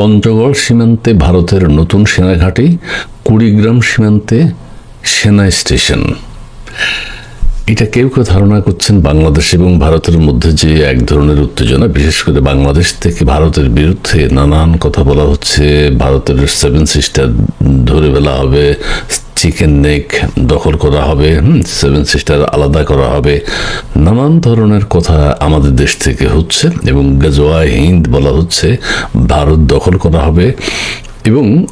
পঞ্চগড় সীমান্তে ভারতের নতুন সেনাঘাটি কুড়িগ্রাম সীমান্তে সেনা স্টেশন এটা কেউ কেউ ধারণা করছেন বাংলাদেশ এবং ভারতের মধ্যে যে এক ধরনের উত্তেজনা, বিশেষ করে বাংলাদেশ থেকে ভারতের বিরুদ্ধে নানান কথা বলা হচ্ছে। ভারতের সেভেন সিস্টার ধরে ফেলা হবে চিকেন নেক দখল করা হবে সেভেন সিস্টার আলাদা করা হবে। নানান ধরনের কথা আমাদের দেশ থেকে হচ্ছে এবং গেজোয়া হিন্দ বলা হচ্ছে, ভারত দখল করা হবে। এবং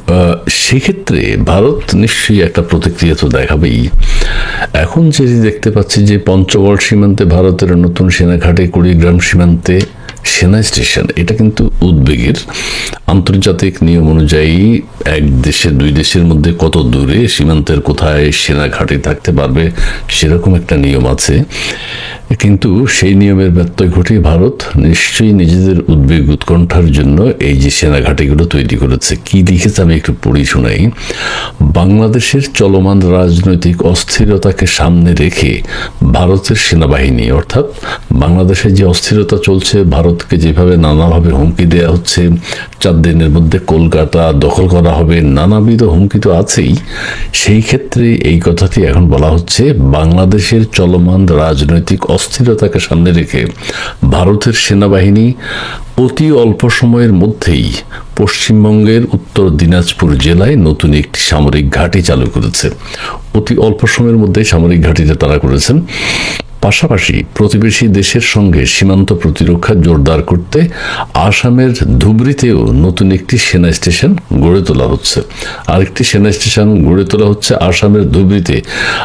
সেক্ষেত্রে ভারত নিশ্চয়ই একটা প্রতিক্রিয়া তো দেখাবেই। এখন যেটি দেখতে পাচ্ছি যে পঞ্চগড় সীমান্তে ভারতের নতুন সেনাঘাটে কুড়িগ্রাম সীমান্তে সেনা স্টেশন এটা কিন্তু উদ্বেগের। আন্তর্জাতিক নিয়ম অনুযায়ী এক দেশে দুই দেশের মধ্যে কত দূরে সীমান্তের কোথায় সেনা ঘাঁটি থাকতে পারবে সেরকম একটা নিয়ম আছে। কিন্তু সেই নিয়মের ব্যত্যয় ঘটিয়ে ভারত নিশ্চয়ই নিজেদের উদ্বেগ উৎকণ্ঠার জন্য এই যে সেনা ঘাঁটিগুলো তৈরি করেছে। কি লিখেছে আমি একটু পড়ি শোনাই। বাংলাদেশের চলমান রাজনৈতিক অস্থিরতাকে সামনে রেখে ভারতের সেনাবাহিনী, অর্থাৎ বাংলাদেশে যে অস্থিরতা চলছে ভারতকে যেভাবে নানাভাবে হুমকি দেওয়া হচ্ছে, চার দিনের মধ্যে কলকাতা দখল করা হবে, নানাবিধ হুমকি তো আছেই, সেই ক্ষেত্রে এই কথাটি এখন বলা হচ্ছে, বাংলাদেশের চলমান রাজনৈতিক অস্থিরতাকে সামনে রেখে ভারতের সেনাবাহিনী অতি অল্প সময়ের মধ্যেই পশ্চিমবঙ্গের উত্তর দিনাজপুর জেলায় নতুন একটি সামরিক ঘাঁটি চালু করেছে। অতি অল্প সময়ের মধ্যেই সামরিক ঘাঁটিটা তারা করেছেন। পাশাপাশি প্রতিবেশী দেশের সঙ্গে সীমান্ত প্রতিরক্ষা জোরদার করতে আসামের ধুবড়িতেও নতুন একটি সেনা স্টেশন গড়ে তোলা হচ্ছে। আরেকটি সেনা স্টেশন গড়ে তোলা হচ্ছে আসামের ধুবড়িতে।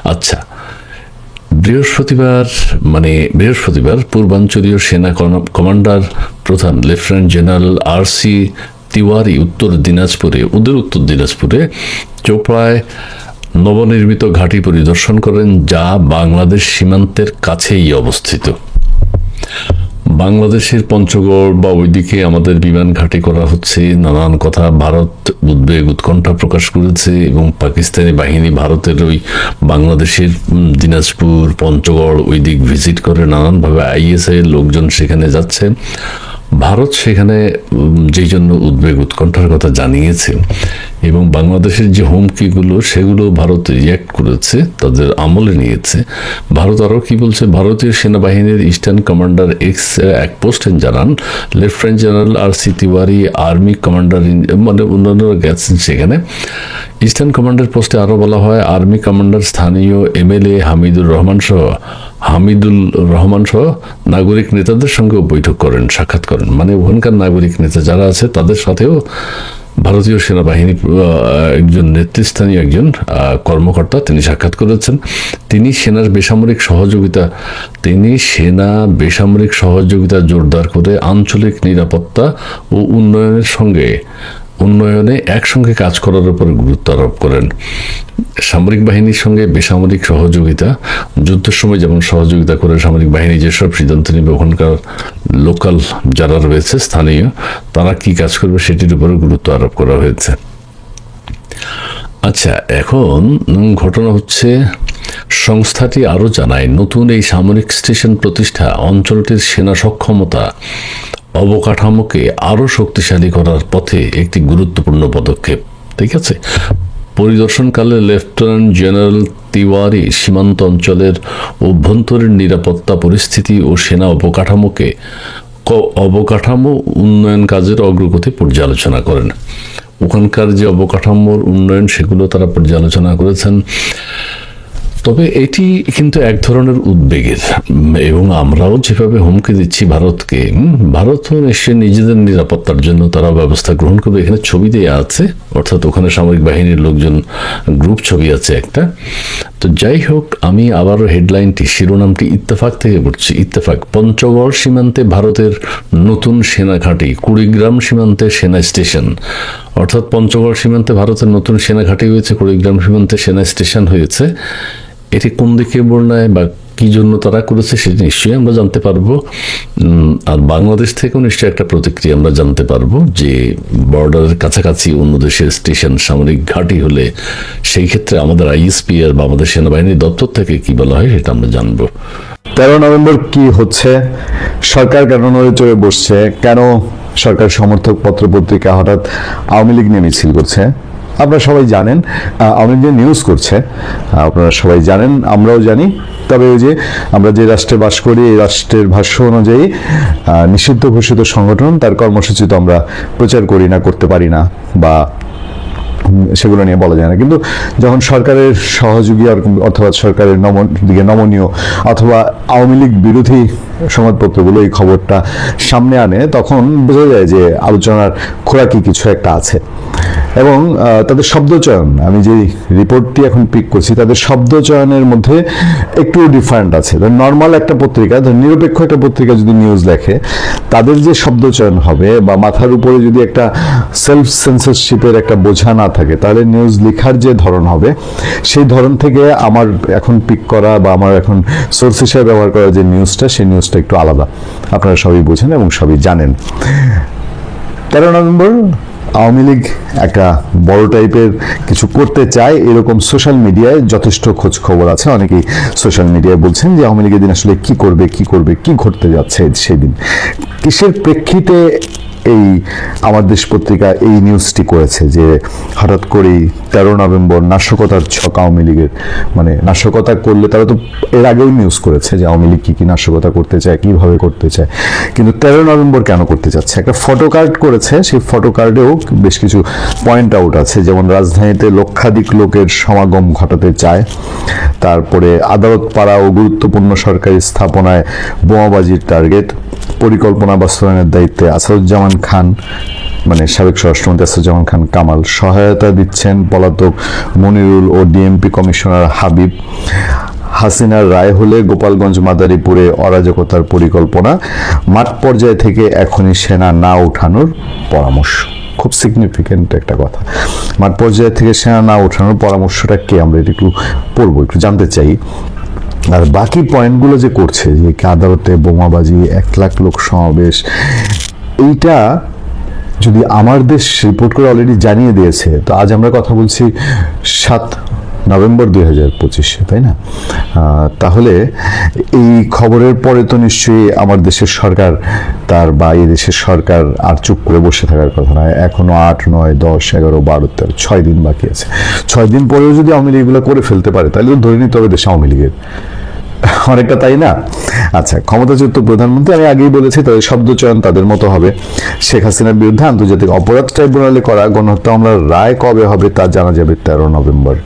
আচ্ছা বৃহস্পতিবার মানে বৃহস্পতিবার পূর্বাঞ্চলীয় সেনা কমান্ডার প্রধান lieutenant general R C Tiwari উত্তর দিনাজপুরে ওদের উত্তর দিনাজপুরে চোপড়ায় নবনির্মিত ঘাঁটি পরিদর্শন করেন যা বাংলাদেশ সীমান্তের কাছেই অবস্থিত। বাংলাদেশের পঞ্চগড় বা ওইদিকে আমাদের বিমান ঘাঁটি করা হচ্ছে। নানান কথা ভারত উদ্বেগ উৎকণ্ঠা প্রকাশ করেছে এবং পাকিস্তানি বাহিনী ভারতের ওই বাংলাদেশের দিনাজপুর, পঞ্চগড় ওই দিক ভিজিট করে নানানভাবে আইএসআই এর লোকজন সেখানে যাচ্ছে। ভারত সেখানে যেই জন্য উদ্বেগ উৎকণ্ঠার কথা জানিয়েছে এবং বাংলাদেশের যে হুমকিগুলো, সেগুলো ভারত রিয়াক্ট করেছে, তাদের আমলে নিয়েছে। ভারত আরও কি বলছে? ভারতীয় সেনাবাহিনীর ইস্টার্ন কমান্ডার এক্স এক পোস্টে জানান lieutenant general R C Tiwari army commander মানে অন্যান্যরা গেছেন সেখানে। ইস্টার্ন কমান্ডার পোস্টে আরও বলা হয় আর্মি কমান্ডার স্থানীয় এমএলএ হামিদুর রহমান সহ হামিদুল রহমান সহ নাগরিক নেতাদের সঙ্গেও বৈঠক করেন, সাক্ষাৎ করেন। মানে ওখানকার নাগরিক নেতা যারা আছে, তাদের সাথেও ভারতীয় সেনাবাহিনী একজন নেতৃস্থানীয় একজন কর্মকর্তা তিনি সাক্ষাৎ করেছেন। তিনি সেনার বেসামরিক সহযোগিতা, তিনি সেনা বেসামরিক সহযোগিতা জোরদার করে আঞ্চলিক নিরাপত্তা ও উন্নয়নের সঙ্গে উন্নয়নে একসঙ্গে কাজ করার উপর গুরুত্ব আরোপ করেন। সামরিক বাহিনীর সঙ্গে বেসামরিক সহযোগিতা, যুদ্ধের সময় যেমন সহযোগিতা করে সামরিক বাহিনী যেসব সিদ্ধান্ত নেবে, ওখানকার লোকাল যারা রয়েছে, স্থানীয়, তারা কি কাজ করবে সেটির উপর গুরুত্ব আরোপ করা হয়েছে। আচ্ছা এখন ঘটনা হচ্ছে, সংস্থাটি আরও জানায়, নতুন এই সামরিক স্টেশন প্রতিষ্ঠা অঞ্চলটির সেনা সক্ষমতা অবকাঠামোকে আরও শক্তিশালী করার পথে একটি গুরুত্বপূর্ণ পদক্ষেপ, ঠিক আছে? পরিদর্শনকালে লেফটেন্যান্ট জেনারেল তিওয়ারি সীমান্ত অঞ্চলের অভ্যন্তরীণ নিরাপত্তা পরিস্থিতি ও সেনা অবকাঠামোকে অবকাঠামো উন্নয়ন কাজের অগ্রগতি পর্যালোচনা করেন। ওখানকার যে অবকাঠামোর উন্নয়ন, সেগুলো তারা পর্যালোচনা করেছেন। তবে এটি কিন্তু এক ধরনের উদ্বেগের। এবং আমরাও যেভাবে হুমকি দিচ্ছি ভারতকে ভারতও নিশ্চয়ই নিজেদের নিরাপত্তার জন্য তারা ব্যবস্থা গ্রহণ করবে। এখানে ছবি দেওয়া আছে, অর্থাৎ ওখানে সামরিক বাহিনীর লোকজন, গ্রুপ ছবি আছে একটা। তো যাই হোক, আমি আবারও হেডলাইনটি, শিরোনামটি ইত্তেফাক থেকে পড়ছি। ইত্তেফাক, পঞ্চগড় সীমান্তে ভারতের নতুন সেনা ঘাঁটি, কুড়িগ্রাম সীমান্তে সেনা স্টেশন। অর্থাৎ পঞ্চগড় সীমান্তে ভারতের নতুন সেনা ঘাঁটি হয়েছে, কুড়িগ্রাম সীমান্তে সেনা স্টেশন হয়েছে। এটি কোন দিকে বর্ণায় বা কি জন্য তারা করেছে সেটি নিশ্চয়ই আমরা জানতে পারব। আর বাংলাদেশ থেকেও নিশ্চয়ই একটা প্রতিক্রিয়া আমরা জানতে পারব যে বর্ডারের কাছাকাছি অন্য দেশের স্টেশন সামরিক ঘাঁটি হলে সেই ক্ষেত্রে আমাদের আইএসপি আর বা আমাদের সেনাবাহিনীর দপ্তর থেকে কি বলা হয় সেটা আমরা জানব। তেরো নভেম্বর কি হচ্ছে? সরকার কেন নড়ে বসছে? কেন সরকার সমর্থক পত্রপত্রিকা হঠাৎ আওয়ামী লীগ নিয়ে মিছিল করছে? আপনারা সবাই জানেন অনেক লীগ নিউজ করছে। আপনারা সবাই জানেন, আমরাও জানি। তবে ওই যে আমরা যে রাষ্ট্রে বাস করি, এই রাষ্ট্রের ভাষ্য অনুযায়ী নিষিদ্ধ ঘোষিত সংগঠন, তার কর্মসূচি তো আমরা প্রচার করি না, করতে পারি না, বা সেগুলো নিয়ে বলা যায় না। কিন্তু যখন সরকারের সহযোগী অথবা সরকারের নম দিকে নমনীয় অথবা আওয়ামী লীগ বিরোধী সংবাদপত্রগুলো এই খবরটা সামনে আনে, তখন বোঝা যায় যে আলোচনার খোরাকি কিছু একটা আছে। এবং তাদের শব্দচয়ন আমি যে রিপোর্টটি এখন পিক করছি, তাদের শব্দচয়নের মধ্যে একটু ডিফারেন্ট আছে। নর্মাল একটা পত্রিকা, ধর, নিরপেক্ষ একটা পত্রিকা যদি নিউজ লেখে তাদের যে শব্দচয়ন হবে বা মাথার উপরে যদি একটা সেলফ সেন্সরশিপের একটা বোঝা না থাকে। তাহলে নিউজ লেখার যে ধরন হবে, সেই ধরন থেকে আমার এখন পিক করা বা আমার এখন সোর্স হিসেবে ব্যবহার করা যে নিউজটা সেই নিউজটা একটু আলাদা। আপনারা সবই বোঝেন এবং সবই জানেন। তেরো নভেম্বর, আওয়ামী লীগ একটা বড় টাইপের কিছু করতে চায়। এরকম সোশ্যাল মিডিয়ায় যথেষ্ট খোঁজ খবর আছে। অনেকেই সোশ্যাল মিডিয়ায় বলছেন যে আওয়ামী লীগের দিন আসলে কি করবে কি করবে, কি ঘটতে যাচ্ছে সেদিন। কিসের প্রেক্ষিতে এই আমার দেশ পত্রিকা এই নিউজটি করেছে যে হঠাৎ করেই তেরো নভেম্বর নাশকতার ছক আওয়ামী লীগের মানে নাশকতা করলে তারা তো এর আগেও নিউজ করেছে যে আওয়ামী লীগ কী কী নাশকতা করতে চায়, কীভাবে করতে চায়। কিন্তু তেরো নভেম্বর কেন করতে চাচ্ছে? একটা ফটো কার্ড করেছে, সেই ফটো কার্ডেও বেশ কিছু পয়েন্ট আউট আছে। যেমন রাজধানীতে লক্ষাধিক লোকের সমাগম ঘটাতে চায়। তারপরে আদালত পাড়া ও গুরুত্বপূর্ণ সরকারি স্থাপনায় বোমাবাজির টার্গেট। পরিকল্পনা বাস্তবায়নের দায়িত্বে আসাদুজ্জামান খান মানে সাবেক স্বরাষ্ট্রমন্ত্রী আসাদুজ্জামান খান কামাল সহায়তা দিচ্ছেন পলাতক মনিরুল ও ডিএমপি কমিশনার হাবিব। হাসিনার রায় হলে গোপালগঞ্জ, মাদারীপুরে অরাজকতার পরিকল্পনা। মাঠ পর্যায় থেকে এখনই সেনা না ওঠানোর পরামর্শ। খুব সিগনিফিকেন্ট একটা কথা। মাঠ পর্যায়ে থেকে সেনা না ওঠানোর পরামর্শটা কে? আমরা এটা একটু পড়ব, একটু জানতে চাই। আর বাকি পয়েন্টগুলো যে করছে, যে আদালতে বোমাবাজি, এক লাখ লোক সমাবেশ, এইটা যদি আমার দেশ রিপোর্ট করে অলরেডি জানিয়ে দিয়েছে, তো আজ আমরা কথা বলছি সাত নভেম্বর দুই হাজার পঁচিশে, তাই না? তাহলে এই খবরের পরে তো নিশ্চয়ই আমার দেশের সরকার তার বা এই দেশের সরকার আর চুপ করে বসে থাকার কথা নয়। এখনও আট, নয়, দশ, এগারো, বারো, তেরো, ছয় দিন বাকি আছে। ছয় দিন পরেও যদি আওয়ামী লীগ এগুলো করে ফেলতে পারে, তাহলে তো ধরে নিতে হবে দেশ আওয়ামী লীগের। অনেকটা তাই না? আচ্ছা ক্ষমতাচ্যুত প্রধানমন্ত্রী, আমি আগেই বলেছি, তাদের শব্দচয়ন তাদের মতো হবে। শেখ হাসিনার বিরুদ্ধে আন্তর্জাতিক অপরাধ ট্রাইব্যুনালে করা গণহত্যা মামলার রায় কবে হবে তা জানা যাবে তেরো নভেম্বর।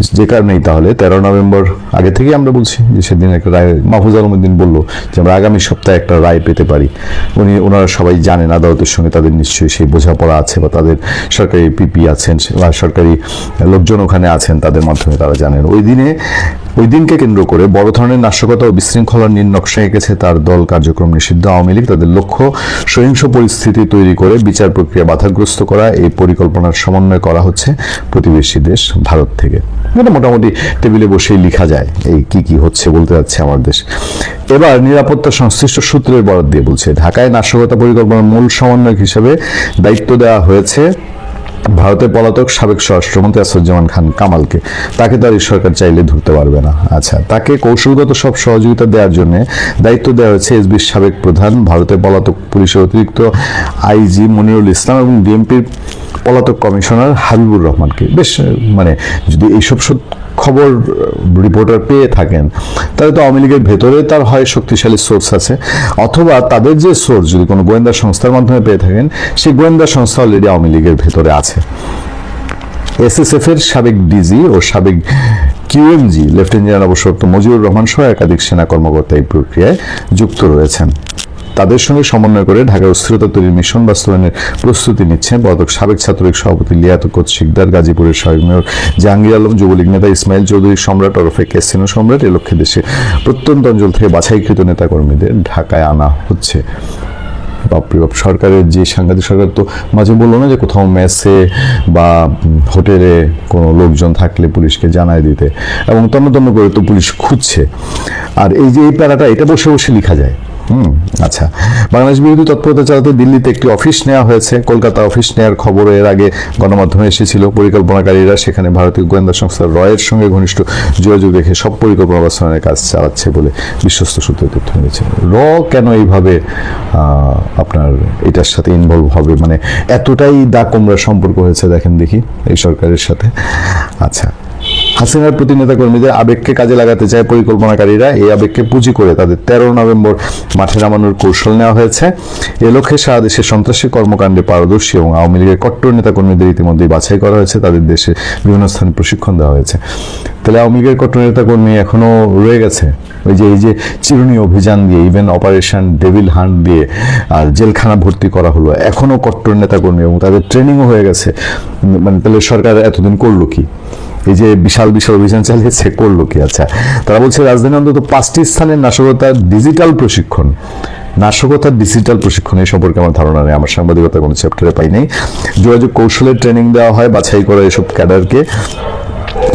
যে কারণেই তাহলে তেরো নভেম্বর আগে থেকে আমরা বলছি যে সেদিন একটা রায়, মাহফুজ আলমুদ্দিন বলল যে আমরা আগামী সপ্তাহে একটা রায় পেতে পারি। উনি, ওনারা সবাই জানেন আদালতের সঙ্গে তাদের নিশ্চয়ই সেই বোঝাপড়া আছে বা তাদের সরকারি পিপি আছেন বা সরকারি লোকজন ওখানে আছেন, তাদের মাধ্যমে তারা জানেন। ওই দিনে, ওই দিনকে কেন্দ্র করে বড় ধরনের নাশকতা ও বিশৃঙ্খলার নীল নকশা এঁকেছে তার দল কার্যক্রম নিষিদ্ধ। আওয়ামী লীগ তাদের লক্ষ্য সহিংস পরিস্থিতি তৈরি করে বিচার প্রক্রিয়া বাধাগ্রস্ত করা। এই পরিকল্পনার সমন্বয় করা হচ্ছে প্রতিবেশী দেশ ভারত থেকে। এটা মোটামুটি টেবিলে বসেই লেখা যায় এই কি কি হচ্ছে বলতে যাচ্ছে আমার দেশ। এবার নিরাপত্তা সংশ্লিষ্ট সূত্রের বরাদ দিয়ে বলছে, ঢাকায় নাশকতা পরিকল্পনার মূল সমন্বয়ক হিসেবে দায়িত্ব দেওয়া হয়েছে ভারতের পলাতক সাবেক স্বরাষ্ট্রমন্ত্রী আসাদুজ্জামান খান কামালকে। তাকে তার সরকার চাইলে ধরতে পারবে না। আচ্ছা তাকে কৌশলগত সব সহযোগিতা দেওয়ার জন্য দায়িত্ব দেওয়া হয়েছে এসবির সাবেক প্রধান, ভারতের পলাতক পুলিশের অতিরিক্ত আইজি মনিরুল ইসলাম এবং ডিএমপির পলাতক কমিশনার হাবিবুর রহমানকে। বেশ মানে যদি এইসব খবর রিপোর্টার পেয়ে থাকেন, তাহলে তো আওয়ামী লীগের ভেতরে তার হয় শক্তিশালী সোর্স আছে। অথবা তাদের যে সোর্স, যদি কোনো গোয়েন্দা সংস্থার মাধ্যমে পেয়ে থাকেন, সেই গোয়েন্দা সংস্থা অলরেডি আওয়ামী লীগের ভেতরে আছে। এসএসএফ এর সাবেক ডিজি ও সাবেক কিউএমজি লেফটেন্যান্ট জেনারেল অবসরপ্রাপ্ত মজিবুর রহমান সহ একাধিক সেনা কর্মকর্তা এই প্রক্রিয়ায় যুক্ত রয়েছেন। তাদের সঙ্গে সমন্বয় করে ঢাকার অস্থিরতা তৈরির মিশন বাস্তবায়নের প্রস্তুতি নিচ্ছেন পদক সাবেক ছাত্রলীগ সভাপতি লিয়াতুকত শিকদার, গাজীপুরের সাবেক মেয়র জাহাঙ্গীর আলম, যুবলীগ নেতা ইসমাইল চৌধুরী সম্রাট ওরফে কেসিনো সম্রাট এ লক্ষ্যে দেশে প্রত্যন্ত অঞ্চল থেকে বাছাইকৃত নেতাকর্মীদের ঢাকায় আনা হচ্ছে। বাপরে বাপ, সরকারের যে সাংঘাতিক সরকার, তো মাঝে বলল না যে কোথাও মেসে বা হোটেলে কোনো লোকজন থাকলে পুলিশকে জানায় দিতে। এবং তন্ন তন্ন করে তো পুলিশ খুঁজছে। আর এই যে এই প্যারাটা, এটা বসে বসে লেখা যায়। হুম আচ্ছা। বাংলাদেশ বিরোধী তৎপরতা চালাতে দিল্লিতে একটি অফিস নেওয়া হয়েছে। কলকাতা অফিস নেওয়ার খবর এর আগে গণমাধ্যমে এসেছিল। পরিকল্পনাকারীরা সেখানে ভারতীয় গোয়েন্দা সংস্থা রয়ের সঙ্গে ঘনিষ্ঠ যোগাযোগ রেখে সব পরিকল্পনা বাস্তবায়নের কাজ চালাচ্ছে বলে বিশ্বস্ত সূত্রে তথ্য মিলেছে। র কেন এইভাবে আপনার এটার সাথে ইনভলভ হবে? মানে এতটাই দা কোমরা সম্পর্ক হয়েছে, দেখেন দেখি, এই সরকারের সাথে। আচ্ছা। হাসিনার প্রতি নেতাকর্মীদের আবেগকে কাজে লাগাতে চায় পরিকল্পনাকারীরা। এই আবেগকে পুঁজি করে তাদের তেরো নভেম্বর মাঠে নামানোর কৌশল নেওয়া হয়েছে। এ লক্ষ্যে সারা দেশে সন্ত্রাসী কর্মকাণ্ডে পারদর্শী এবং আওয়ামী লীগের কট্টর নেতাকর্মীদের ইতিমধ্যেই বাছাই করা হয়েছে। তাদের দেশে বিভিন্ন স্থানে প্রশিক্ষণ দেওয়া হয়েছে। তাহলে আওয়ামী লীগের কট্টর নেতাকর্মী এখনও রয়ে গেছে? ওই যে, এই যে চিরুনি অভিযান দিয়ে ইভেন অপারেশন ডেভিল হান্ট দিয়ে, আর জেলখানা ভর্তি করা হলো এখনও কট্টর নেতাকর্মী এবং তাদের ট্রেনিংও হয়ে গেছে। মানে তাহলে সরকার এতদিন করল কি? এই যে বিশাল বিশাল অভিযান চালিয়েছে, করল কি? আচ্ছা তারা বলছে রাজধানী অন্তত পাঁচটি স্থানের নাশকতার ডিজিটাল প্রশিক্ষণ। নাশকতার ডিজিটাল প্রশিক্ষণ, এই সম্পর্কে আমার ধারণা নেই, আমার সাংবাদিকতা কোনো চ্যাপ্টারে পাই নাই। যোগাযোগ কৌশলের ট্রেনিং দেওয়া হয়, বাছাই করা এসব ক্যাডারকে।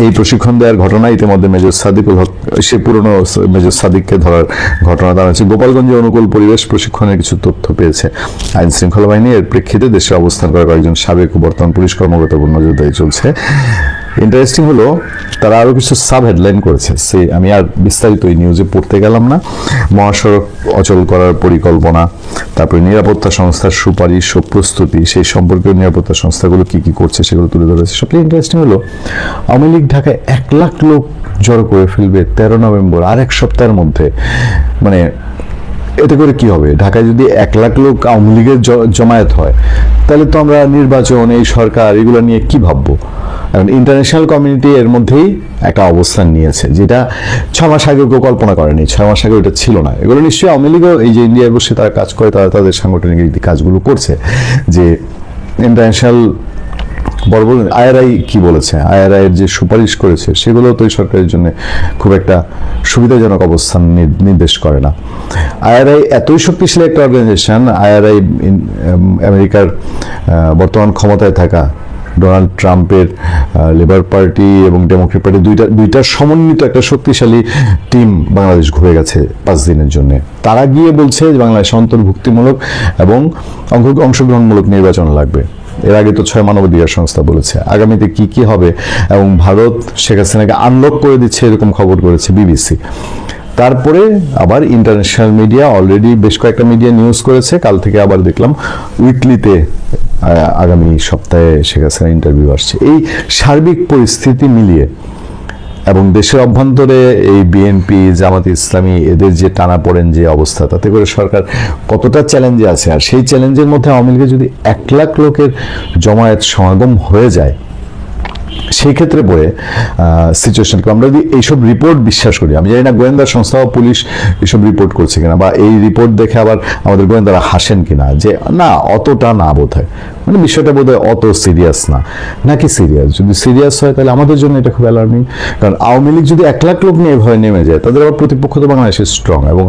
এই প্রশিক্ষণ দেওয়ার ঘটনা ইতিমধ্যে মেজর সাদিকুল হক সে পুরনো মেজর সাদিককে ধরার ঘটনা দাঁড়াচ্ছে। গোপালগঞ্জে অনুকূল পরিবেশ প্রশিক্ষণের কিছু তথ্য পেয়েছে। আইন শৃঙ্খলা বাহিনী এর প্রেক্ষিতে দেশে অবস্থান করা কয়েকজন সাবেক ও বর্তমান পুলিশ কর্মকর্তার উপর নজরদারি চলছে। ইন্টারেস্টিং হলো, তারা আরও কিছু সাব হেডলাইন করেছে। সে, আমি আর বিস্তারিত এই নিউজে পড়তে গেলাম না। মহাসড়ক অচল করার পরিকল্পনা, তারপরে নিরাপত্তা সংস্থার সুপারিশ ও প্রস্তুতি, সেই সম্পর্কে নিরাপত্তা সংস্থাগুলো কি কি করছে সেগুলো তুলে ধরেছে। সবচেয়ে ইন্টারেস্টিং হলো, আওয়ামী লীগ ঢাকায় এক লাখ লোক জড়ো করে ফেলবে তেরো নভেম্বর, আর এক সপ্তাহের মধ্যে। মানে এতে করে কি হবে? ঢাকায় যদি এক লাখ লোক আওয়ামী লীগের জমায়েত হয়, তাহলে তো আমরা নির্বাচন, এই সরকার, এগুলো নিয়ে কি ভাববো? এখন ইন্টারন্যাশনাল কমিউনিটি এর মধ্যেই একটা অবস্থান নিয়েছে, যেটা ছ মাস আগে কেউ কল্পনা করেনি ছ মাস আগে ওটা ছিল না। এগুলো নিশ্চয়ই আওয়ামী লীগও এই যে ইন্ডিয়ায় বসে তারা কাজ করে, তারা তাদের সাংগঠনিক কাজগুলো করছে, যে ইন্টারন্যাশনাল বড় বড় আইআরআই কি বলেছে আইআরআই এর যে সুপারিশ করেছে, সেগুলো তো এই সরকারের জন্য খুব একটা সুবিধাজনক অবস্থান নির্দেশ করে না। আইআরআই এতই শক্তিশালী একটা অর্গানাইজেশন আইআরআই আমেরিকার বর্তমান ক্ষমতায় থাকা ডোনাল্ড ট্রাম্পের লেবার পার্টি এবং ডেমোক্রেট পার্টি দুইটা দুইটার সমন্বিত একটা শক্তিশালী টিম বাংলাদেশ ঘুরে গেছে পাঁচ দিনের জন্য। তারা গিয়ে বলছে বাংলাদেশ অন্তর্ভুক্তিমূলক এবং অংশ- অংশগ্রহণমূলক নির্বাচন লাগবে। এর আগে তো ছয় মানবাধিকার সংস্থা বলেছে। আগামীতে কি কি হবে এবং ভারত শেখ হাসিনাকে আনলক করে দিচ্ছে এরকম খবর করেছে বিবিসি তারপরে আবার ইন্টারন্যাশনাল মিডিয়া অলরেডি বেশ কয়েকটা মিডিয়া নিউজ করেছে। কাল থেকে আবার দেখলাম উইকলিতে আগামী সপ্তাহে শেখ হাসিনা ইন্টারভিউ আসছে। এই সার্বিক পরিস্থিতি মিলিয়ে এবং দেশের অভ্যন্তরে এই বিএনপি জামাত ইসলামী, এদের যে টানা পড়েন যে অবস্থা, তাতে করে সরকার কতটা চ্যালেঞ্জে আছে? আর সেই চ্যালেঞ্জের মধ্যে আওয়ামী লীগের যদি এক লাখ লোকের জমায়েত সমাগম হয়ে যায় সেই ক্ষেত্রে পড়ে সিচুয়েশনকে আমরা যদি এইসব রিপোর্ট বিশ্বাস করি, আমি জানি না গোয়েন্দা সংস্থা পুলিশ এসব রিপোর্ট করছে কিনা বা এই রিপোর্ট দেখে আবার আমাদের গোয়েন্দারা হাসেন কিনা যে, না, অতটা না বোধ হয় মানে বিষয়টা বোধ হয় অত সিরিয়াস না। নাকি সিরিয়াস যদি সিরিয়াস হয়, তাহলে আমাদের জন্য এটা খুব অ্যালার্মিং কারণ আওয়ামী লীগ যদি এক লাখ লোক নিয়ে এভাবে নেমে যায়, তাদের আবার প্রতিপক্ষ তো বাংলাদেশে স্ট্রং এবং